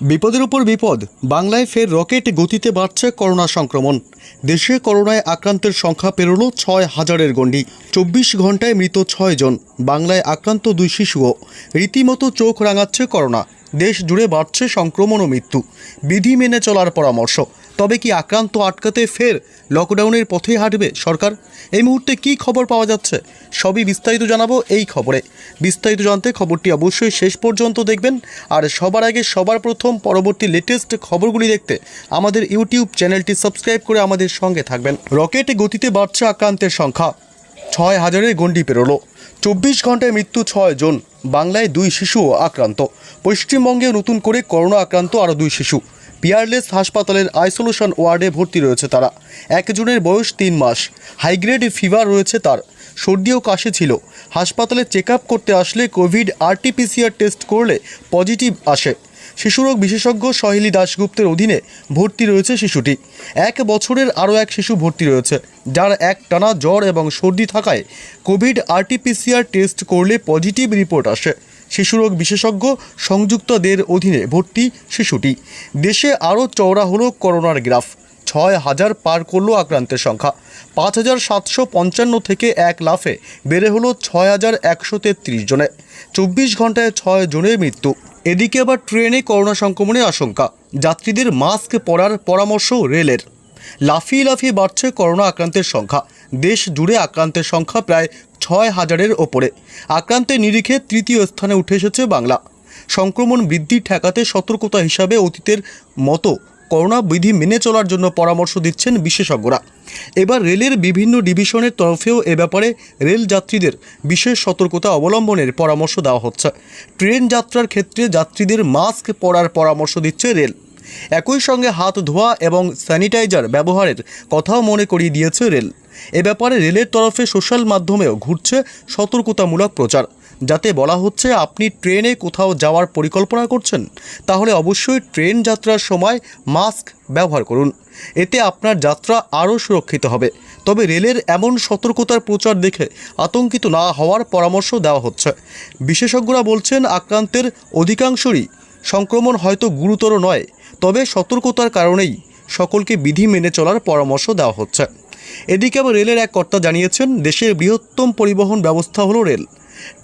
বিপদের উপর বিপদ, বাংলায় ফের রকেট গতিতে বাড়ছে করোনা সংক্রমণ। দেশে করোনায় আক্রান্তের সংখ্যা পেরোলো ছয় হাজারের গণ্ডি। চব্বিশ ঘন্টায় মৃত ছয় জন, বাংলায় আক্রান্ত দুই শিশুও। রীতিমতো চোখ রাঙাচ্ছে করোনা। দেশ জুড়ে বাড়ছে সংক্রমণ ও মৃত্যু। বিধি মেনে চলার পরামর্শ। তবে কি আক্রান্ত আটকাতে ফের লকডাউনের পথে হাঁটবে সরকার? এই মুহূর্তে কি খবর পাওয়া যাচ্ছে? সবই বিস্তারিত জানাব এই খবরে। বিস্তারিত জানতে খবরটি অবশ্যই শেষ পর্যন্ত দেখবেন। আর সবার আগে সবার প্রথম পরবর্তী লেটেস্ট খবরগুলি দেখতে আমাদের ইউটিউব চ্যানেলটি সাবস্ক্রাইব করে আমাদের সঙ্গে থাকবেন। রকেট গতিতে বাড়ছে আক্রান্তের সংখ্যা। ছয় হাজারের গণ্ডি পেরোলো। চব্বিশ ঘন্টায় মৃত্যু ছয় জন। বাংলায় দুই শিশুও আক্রান্ত। পশ্চিমবঙ্গে নতুন করে করোনা আক্রান্ত আরও দুই শিশু। পিয়ারলেস হাসপাতালের আইসোলেশন ওয়ার্ডে ভর্তি রয়েছে তারা। একজনের বয়স তিন মাস। হাইগ্রেড ফিভার রয়েছে তার। সর্দি ও কাশি ছিল। হাসপাতালে চেক করতে আসলে কোভিড আরটিপিসিআর টেস্ট করলে পজিটিভ আসে। শিশুরোগ বিশেষজ্ঞ সহেলি দাশগুপ্তের অধীনে ভর্তি রয়েছে শিশুটি। এক বছরের আরও এক শিশু ভর্তি রয়েছে, যার এক টানা জ্বর এবং সর্দি থাকায় কোভিড আরটিপিসিআর টেস্ট করলে পজিটিভ রিপোর্ট আসে। শিশুরোগ বিশেষজ্ঞ সংযুক্তদের অধীনে ভর্তি শিশুটি। দেশে আরও চওড়া হলো করোনার গ্রাফ। ছয় হাজার পার করল আক্রান্তের সংখ্যা। পাঁচ হাজার সাতশো পঞ্চান্ন থেকে এক লাফে বেড়ে হলো ছয় হাজার একশো তেত্রিশ জনে। চব্বিশ ঘন্টায় ছয় জনের মৃত্যু। এদিকে আবার ট্রেনে করোনা সংক্রমণের আশঙ্কা। যাত্রীদের মাস্ক পরার পরামর্শ রেলের। লাফিয়ে লাফিয়ে বাড়ছে করোনা আক্রান্তের সংখ্যা। দেশ জুড়ে আক্রান্তের সংখ্যা প্রায় ছয় হাজারের ওপরে। আক্রান্তের নিরিখে তৃতীয় স্থানে উঠে এসেছে বাংলা। সংক্রমণ বৃদ্ধি ঠেকাতে সতর্কতা হিসাবে অতীতের মতো করোনা বিধি মেনে চলার জন্য পরামর্শ দিচ্ছেন বিশেষজ্ঞরা। এবার রেলের বিভিন্ন ডিভিশনের তরফেও এ ব্যাপারে রেল যাত্রীদের বিশেষ সতর্কতা অবলম্বনের পরামর্শ দেওয়া হচ্ছে। ট্রেন যাত্রার ক্ষেত্রে যাত্রীদের মাস্ক পরার পরামর্শ দিচ্ছে রেল। একই সঙ্গে হাত ধোয়া এবং স্যানিটাইজার ব্যবহারের কথাও মনে করিয়ে দিয়েছে রেল। এ ব্যাপারে রেলের তরফে সোশ্যাল মাধ্যমেও ঘুরছে সতর্কতামূলক প্রচার। যাতে বলা হচ্ছে, আপনি ট্রেনে কোথাও যাওয়ার পরিকল্পনা করছেন, তাহলে অবশ্যই ট্রেন যাত্রার সময় মাস্ক ব্যবহার করুন। এতে আপনার যাত্রা আরও সুরক্ষিত হবে। তবে রেলের এমন সতর্কতার প্রচার দেখে আতঙ্কিত না হওয়ার পরামর্শ দেওয়া হচ্ছে। বিশেষজ্ঞরা বলছেন, আক্রান্তের অধিকাংশরই সংক্রমণ হয়তো গুরুতর নয়, তবে সতর্কতার কারণেই সকলকে বিধি মেনে চলার পরামর্শ দেওয়া হচ্ছে। এদিকে আবার রেলের এক কর্তা জানিয়েছেন, দেশের বৃহত্তম পরিবহন ব্যবস্থা হলো রেল।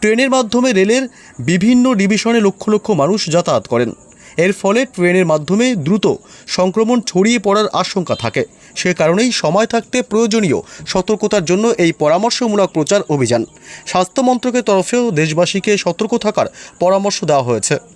ট্রেনের মাধ্যমে রেলের বিভিন্ন ডিভিশনে লক্ষ লক্ষ মানুষ যাতায়াত করেন। এর ফলে ট্রেনের মাধ্যমে দ্রুত সংক্রমণ ছড়িয়ে পড়ার আশঙ্কা থাকে। সে কারণেই সময় থাকতে প্রয়োজনীয় সতর্কতার জন্য এই পরামর্শমূলক প্রচার অভিযান। স্বাস্থ্য মন্ত্রকের তরফেও দেশবাসীকে সতর্ক থাকার পরামর্শ দেওয়া হয়েছে।